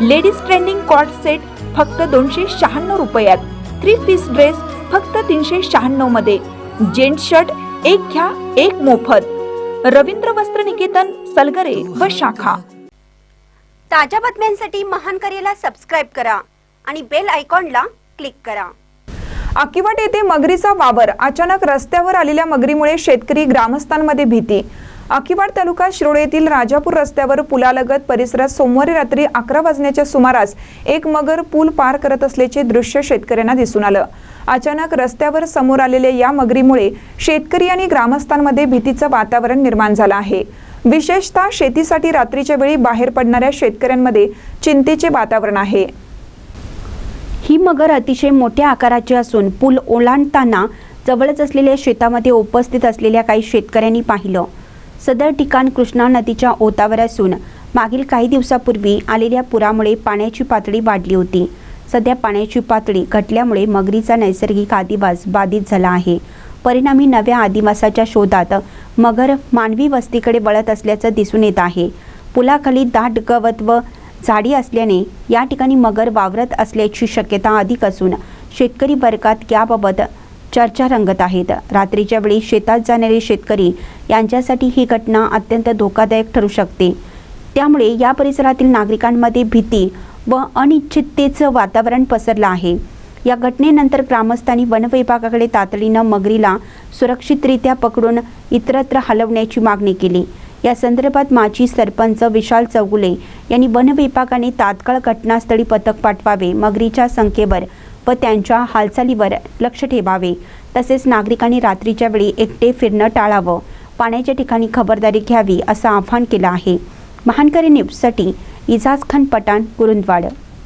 Ladies trending coat set फक्त दोनशे शहाण्णव रुपयात. थ्री पीस ड्रेस फक्त तीनशे शहाण्णवमध्ये. जेंट शर्ट एक घ्या एक मोफत. रवींद्र वस्त्र निकेतन सलगरे व शाखा. ताज्या बातम्यांसाठी महान करेला सबस्क्राईब करा आणि बेल आयकॉनला क्लिक करा. आकिवाट येथे मगरीचा वावर अचानक रस्त्यावर आलेल्या मगरीमुळे शेतकरी ग्रामस्थांमध्ये भीती. आकिवाड तालुका शिरोड येथील राजापूर रस्त्यावर पुलालगत परिसरात सोमवारी रात्री अकरा वाजण्याच्या सुमारास एक मगर पूल पार करत असल्याचे दृश्य शेतकऱ्यांना दिसून आलं. अचानक रस्त्यावर समोर आलेल्या या मगरीमुळे शेतकरी आणि ग्रामस्थांमध्ये भीतीचं वातावरण निर्माण झालं आहे. विशेषतः शेतीसाठी रात्रीच्या वेळी बाहेर पडणाऱ्या शेतकऱ्यांमध्ये चिंतेचे वातावरण आहे. ही मगर अतिशय मोठ्या आकाराची असून पूल ओलांडताना जवळच असलेल्या शेतामध्ये उपस्थित असलेल्या काही शेतकऱ्यांनी पाहिलं. सदर ठिकाण कृष्णा नदीच्या ओतावर असून मागील काही दिवसापूर्वी आलेल्या पुरामुळे पाण्याची पातळी वाढली होती. सध्या पाण्याची पातळी घटल्यामुळे मगरीचा नैसर्गिक आदिवास बाधित झाला आहे. परिणामी नव्या आदिवासाच्या शोधात मगर मानवी वस्तीकडे वळत असल्याचं दिसून येत आहे. पुलाखाली दाट गवत व झाडी असल्याने या ठिकाणी मगर वावरत असल्याची शक्यता अधिक असून शेतकरी वर्गात याबाबत चर्चा रंगत आहेत. रात्रीच्या वेळी शेतात जाणारे शेतकरी यांच्यासाठी ही घटना अत्यंत धोकादायक ठरू शकते. त्यामुळे या परिसरातील नागरिकांमध्ये भीती व अनिश्चिततेचं वातावरण पसरलं आहे. या घटनेनंतर ग्रामस्थांनी वनविभागाकडे तातडीनं मगरीला सुरक्षितरित्या पकडून इतरत्र हलवण्याची मागणी केली. या संदर्भात माजी सरपंच विशाल चौगुले यांनी वनविभागाने तात्काळ घटनास्थळी पथक पाठवावे मगरीच्या संख्येवर व त्यांच्या हालचालीवर लक्ष ठेवावे. तसेच नागरिकांनी रात्रीच्या वेळी एकटे फिरणं टाळावं. पाण्याच्या ठिकाणी खबरदारी घ्यावी असं आवाहन केलं आहे. महानकरी न्यूजसाठी इजाज खान पठाण कुरुंदवाड